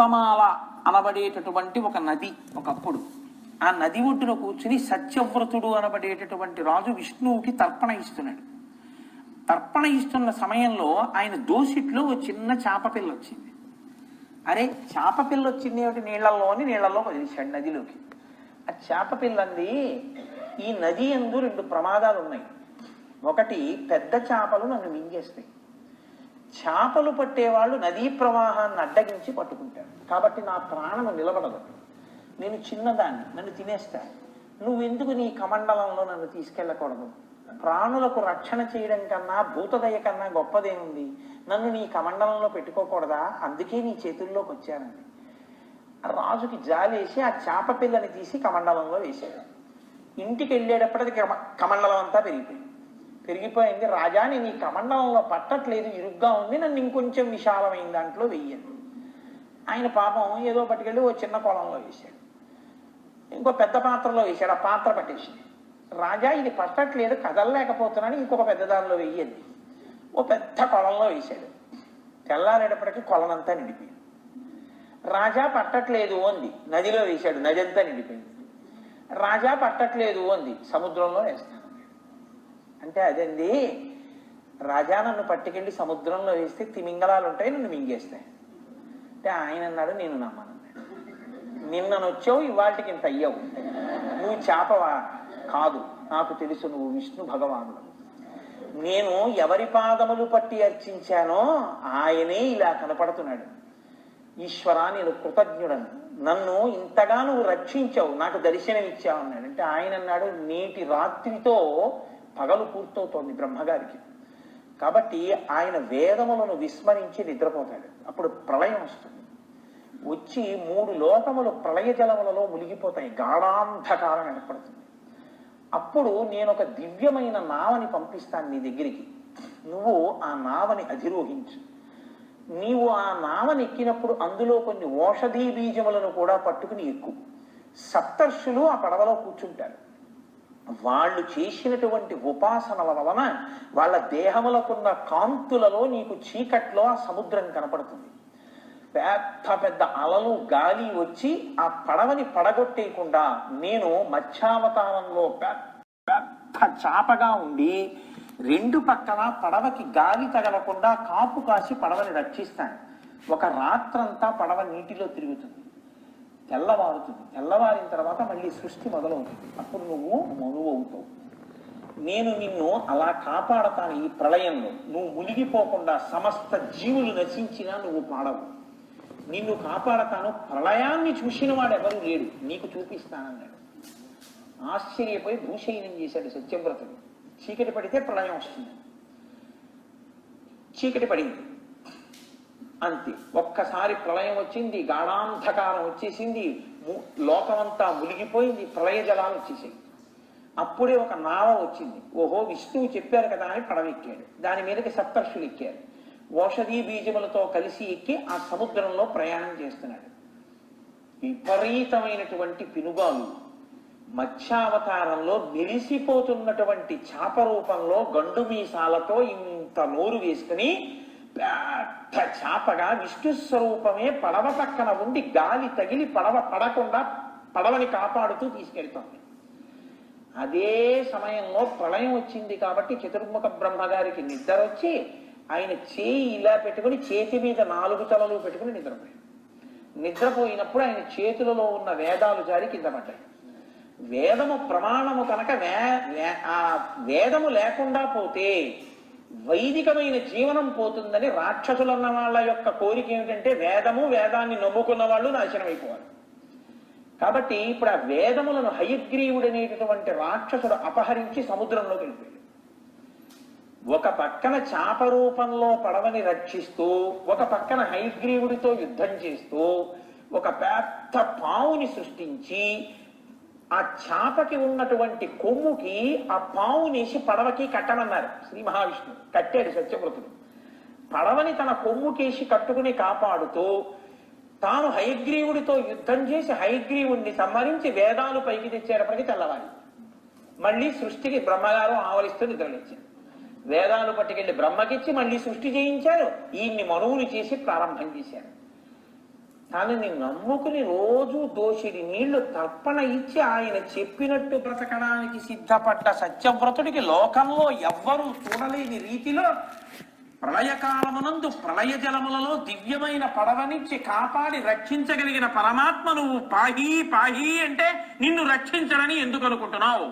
కృతమాల అనబడేటటువంటి ఒక నది ఒకప్పుడు. ఆ నది ఒడ్డున కూర్చుని సత్యవ్రతుడు అనబడేటటువంటి రాజు విష్ణువుకి తర్పణ ఇస్తున్నాడు. తర్పణ ఇస్తున్న సమయంలో ఆయన దోసిట్లో ఒక చిన్న చేప పిల్ల వచ్చింది అరే చేప పిల్ల వచ్చింది ఏమిటి? నీళ్ళలోని నీళ్ళలో వదిలేశాడు నదిలోకి. ఆ చేప పిల్లంది ఈ నది ఎందు రెండు ప్రమాదాలు ఉన్నాయి ఒకటి పెద్ద చేపలు నన్ను మింగేస్తాయి. చేపలు పట్టేవాళ్ళు నదీ ప్రవాహాన్ని అడ్డగించి పట్టుకుంటారు. కాబట్టి నా ప్రాణం నిలబడదు. నేను చిన్నదాన్ని నన్ను తినేస్తాను నువ్వెందుకు నీ కమండలంలో నన్ను తీసుకెళ్ళకూడదు? ప్రాణులకు రక్షణ చేయడం కన్నా భూతదయ కన్నా గొప్పదేముంది? నన్ను నీ కమండలంలో పెట్టుకోకూడదా? అందుకే నీ చేతుల్లోకి వచ్చానండి రాజుకి జాలేసి ఆ చేప పిల్లని తీసి కమండలంలో వేశాడు. ఇంటికి వెళ్ళేటప్పటికి కమ- కమండలం అంతా పెరిగిపోయింది. తిరిగిపోయింది. రాజాని నీ కమండలంలో పట్టట్లేదు ఇరుగ్గా ఉంది నన్ను ఇంకొంచెం విశాలమైన దాంట్లో వెయ్యండి. ఆయన పాపం ఏదో పట్టుకెళ్ళి ఓ చిన్న కొలంలో వేశాడు. ఇంకో పెద్ద పాత్రలో వేశాడు ఆ పాత్ర పట్టేసింది. రాజా ఇది పట్టట్లేదు కదలలేకపోతున్నాను ఇంకొక పెద్ద దానిలో వెయ్యండి. ఓ పెద్ద కొలంలో వేశాడు. తెల్లారేటప్పటికి కొలనంతా నిండిపోయింది. రాజా పట్టట్లేదు అంది నదిలో వేశాడు నది అంతా నిండిపోయింది. రాజా పట్టట్లేదు అంది సముద్రంలో వేస్తాను. అంటే అదండి రాజా నన్ను పట్టుకెళ్ళి సముద్రంలో వేస్తే తిమింగళాలు ఉంటాయి నన్ను మింగేస్తాయి. అంటే ఆయన అన్నాడు నేను నమ్మను. నిన్న వచ్చావు ఇవాళకి ఇంత అయ్యావు. నువ్వు చేపవా? కాదు. నాకు తెలుసు నువ్వు విష్ణు భగవానుడు. నేను ఎవరి పాదములు పట్టి అర్చించానో ఆయనే ఇలా కనపడుతున్నాడు. ఈశ్వరా నేను కృతజ్ఞుడను. నన్ను ఇంతగా నువ్వు రక్షించావు నాకు దర్శనం ఇచ్చావు అన్నాడు. అంటే ఆయన అన్నాడు నేటి రాత్రితో పగలు పూర్తవుతోంది బ్రహ్మగారికి. కాబట్టి ఆయన వేదములను విస్మరించి నిద్రపోతాడు. అప్పుడు ప్రళయం వస్తుంది. వచ్చి మూడు లోకములు ప్రళయ జలములలో మునిగిపోతాయి. గాఢాంధకారం ఏర్పడుతుంది. అప్పుడు నేను ఒక దివ్యమైన నావని పంపిస్తాను నీ దగ్గరికి. నువ్వు ఆ నావని అధిరోహించు. నీవు ఆ నావని ఎక్కినప్పుడు అందులో కొన్ని ఓషధీ బీజములను కూడా పట్టుకుని ఎక్కు. సప్తర్షులు ఆ పడవలో కూర్చుంటారు. వాళ్ళు చేసినటువంటి ఉపాసనల వలన వాళ్ళ దేహములకున్న కాంతులలో నీకు చీకట్లో ఆ సముద్రం కనపడుతుంది. పెద్ద పెద్ద అలలు గాలి వచ్చి ఆ పడవని పడగొట్టేయకుండా నేను మత్స్యావతారంలో పెద్ద పెద్ద చాపగా ఉండి రెండు పక్కన పడవకి గాలి తగలకుండా కాపు కాసి పడవని రక్షిస్తాను. ఒక రాత్రంతా పడవ నీటిలో తిరుగుతుంది. తెల్లవారుతుంది. తెల్లవారిన తర్వాత మళ్ళీ సృష్టి మొదలవుతుంది. అప్పుడు నువ్వు మనువు అవుతావు నేను నిన్ను అలా కాపాడతాను ఈ ప్రళయంలో. నువ్వు మునిగిపోకుండా సమస్త జీవులు నశించినా నువ్వు పాడవు. నిన్ను కాపాడతాను ప్రళయాన్ని చూసిన వాడు ఎవరు లేడు. నీకు చూపిస్తానన్నాడు. ఆశ్చర్యపోయి భూశయనం చేశాడు సత్యవ్రతుడు. చీకటి పడితే ప్రళయం వస్తుంది. చీకటి పడింది. అంతే ఒక్కసారి ప్రళయం వచ్చింది గాఢాంధకారం వచ్చేసింది లోకమంతా మునిగిపోయింది ప్రళయ జలాలు వచ్చేసాయి. అప్పుడే ఒక నావ వచ్చింది. ఓహో విష్ణువు చెప్పారు కదా అని పడవెక్కాడు. దాని మీదకి సప్తర్షులు ఎక్కారు. ఓషధీ బీజములతో కలిసి ఎక్కి ఆ సముద్రంలో ప్రయాణం చేస్తున్నాడు. విపరీతమైనటువంటి పినుగాలు మత్స్యావతారంలో మెరిసిపోతున్నటువంటి చాప రూపంలో గండు మీసాలతో ఇంత నోరు వేసుకుని పెద్ద చాపగా విష్ణు స్వరూపమే పడవ పక్కన ఉండి గాలి తగిలి పడవ పడకుండా పడవని కాపాడుతూ తీసుకెళ్తోంది. అదే సమయంలో ప్రళయం వచ్చింది కాబట్టి చతుర్ముఖ బ్రహ్మగారికి నిద్ర వచ్చి ఆయన చేయి ఇలా పెట్టుకుని చేతి మీద నాలుగు తలలు పెట్టుకుని నిద్రపోయాడు. నిద్రపోయినప్పుడు ఆయన చేతులలో ఉన్న వేదాలు జారి కింద పడ్డాయి. వేదము ప్రమాణము కనుక వే- ఆ వేదము లేకుండా పోతే వైదికమైన జీవనం పోతుందని రాక్షసులన్న వాళ్ళ యొక్క కోరిక ఏమిటంటే వేదము వేదాన్ని నమ్ముకున్న వాళ్ళు నాశనం కాబట్టి ఇప్పుడు ఆ వేదములను హయగ్రీవుడు అనేటటువంటి రాక్షసుడు అపహరించి సముద్రంలోకి వెళ్ళిపోయాడు. ఒక పక్కన చాప రూపంలో పడవని రక్షిస్తూ ఒక పక్కన హయగ్రీవుడితో యుద్ధం చేస్తూ ఒక పెద్ద పావుని సృష్టించి ఆ చాపకి ఉన్నటువంటి కొమ్ముకి ఆ పావునేసి పడవకి కట్టమన్నారు. శ్రీ మహావిష్ణువు. కట్టాడు సత్యవ్రతుడు. పడవని తన కొమ్ముకేసి కట్టుకుని కాపాడుతూ తాను హయగ్రీవుడితో యుద్ధం చేసి హయగ్రీవుణ్ణి సంహరించి వేదాలు పైకి తెచ్చేటప్పటికి తెల్లవారి. మళ్ళీ సృష్టికి బ్రహ్మగారు ఆవలిస్తూ నిద్రలేచారు. వేదాలు పట్టుకెళ్ళి బ్రహ్మకిచ్చి మళ్ళీ సృష్టి చేయించారు. ఈయన్ని మనువులు చేసి ప్రారంభం చేశారు. తనని నమ్ముకుని రోజు దోషిడి నీళ్ళు తర్పణ ఇచ్చి ఆయన చెప్పినట్టు బ్రతకడానికి సిద్ధపడ్డ సత్యవ్రతుడికి లోకంలో ఎవ్వరూ చూడలేని రీతిలో ప్రళయకాలమునందు ప్రళయ జలములలో దివ్యమైన పడవనిచ్చి కాపాడి రక్షించగలిగిన పరమాత్మ నువ్వు. పాహి పాహి అంటే నిన్ను రక్షించడని ఎందుకు అనుకుంటున్నావు?